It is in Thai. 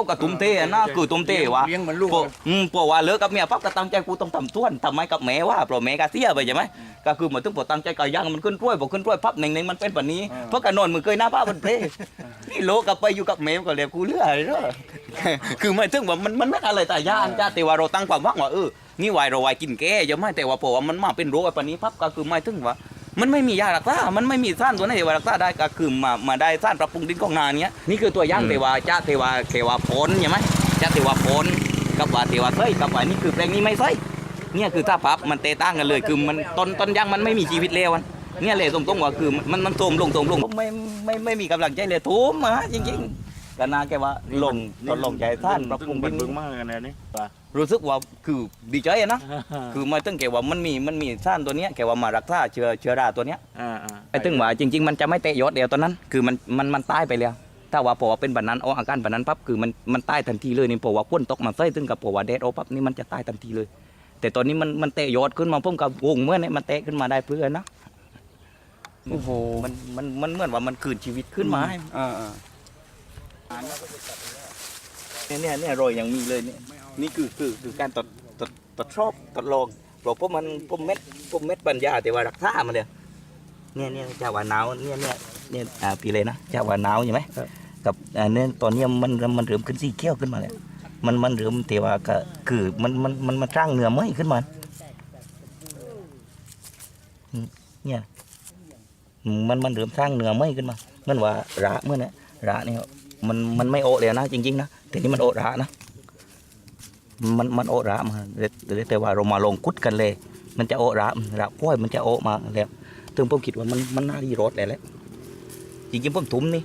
เขากับตุ้มเตะนะคือตุ้มเตะวะเลี้ยงเหมือนลูกพวกอืมพวกว่าเลิกกับเมียปั๊บก็ตั้งใจกูต้องทำต้วนทำไมกับแม่ว่าเพราะแม่ก็เสียไปใช่ไหมก็คือเหมือนถึงพอตั้งใจก็ยังมันขึ้นร้วยบอกขึ้นร้วยปั๊บหนึ่งหนึ่งมันเป็นแบบนี้เพราะกันนอนมือเคยหน้าป้ามันเพลนี่โลกับไปอยู่กับแม่ก็เลยกูเลืออะไรเด้อคือไม่ถึงว่ามันมันไม่อะไรแต่ย่านจ้าแต่ว่าเราตั้งความหวังว่าเออนี่วายเราวายกินแก่ใช่ไหมแต่ว่าพอว่ามันมาเป็นโรคแบบนี้ปั๊บก็คือไม่ถึงว่า มันไม่มียารักษา มันไม่มีสารตัวไหนที่ว่ารักษาได้ก็คือมามาได้สารปรับปรุงดินของนาเนี้ยนี่คือตัวอย่างเทวาจ้าเทวาเทวาพลใช่ไหมจ้าเทวาพลกับว่าเทวาเส้ยกับว่านี่คือแปลงนี้ไม่ใช่เนี่ยคือถ้าพับมันเตะตั้งกันเลย คือมันต้นต้นยางมันไม่มีชีวิตแล้วอะเนี่ยเลยตรงๆว่าคือมันมันโทรมลงโทรมลงไม่ไม่ไม่มีกำลังใจเลยทุ่มอะจริงๆ ก็น่าแกว่าลงตอนลงใจท่านปรับปรุงเป็ดินนเบิ่งมากกันนะนี่ป่ะรู้สึกว่าคือดีใจอะนะ คือมาตั้งแกว่ามันมีมันมีสารตัวเนี้ยแกว่ามารักษาเชื้อเชื้อราตัวเนี้ยอ่าอ่าไอ้ตึงว่าจริง ๆ มันจะไม่เตะยอดเดียวตอนนั้น คือมันมันมันตายไปแล้ว ถ้าว่าพอว่าเป็นแบบนั้นเอาอาการแบบนั้นปั๊บคือมันมันตายทันทีเลยนี่พอว่าควนตกมาใส่ตึงกับพอว่าแดดโอาปั๊บนี่มันจะตายทันทีเลย แต่ตอนนี้มันมันเตะยอดขึ้นมาพุ่มกับวงเมื่อนี่มันเตะขึ้นมาได้เพื่อนะโอ้โหมันมันมันเหมือนว่ามันคืนชีวิตขึ้นมาให้ อ่าอ่า เนี่ยเนี่ยเนี่ยรอยยังมีเลยเนี่ยนี่คือคือคือการตดตดตดชอบตดลองเพราะพวกมันพวกเม็ดพวกเม็ดปัญญาแต่ว่ารักษามันเลยเนี่ยเนี่ยเจ้าว่าหนาวเนี่ยเนี่ยเนี่ยอ่าปีเลยนะเจ้าว่าหนาวใช่ไหมกับอ่าเนี่ยตอนเนี้ยมันมันเริ่มขึ้นสีเขียวขึ้นมาแล้วมันมันเริ่มแต่ว่าก็คือมันมันมันมันจ้างเนื้อไหมขึ้นมาอืมเนี่ยมันมันเริ่มสร้างเนื้อไหมขึ้นมาเหมันว่าระเมื่อเนี่ยระเนี่ย มันมันไม่โอเลยนะ จริงๆนะแต่นี่มันโอระนะ มันมันโอระมาแต่แต่ว่าเรามาลงกุดกันเลย มันจะโอระระพ้วยมันจะโอะมาแล้วถึงผมคิดว่ามันมันน่าดีรสแล้วแหละจริงๆผมถุมนี่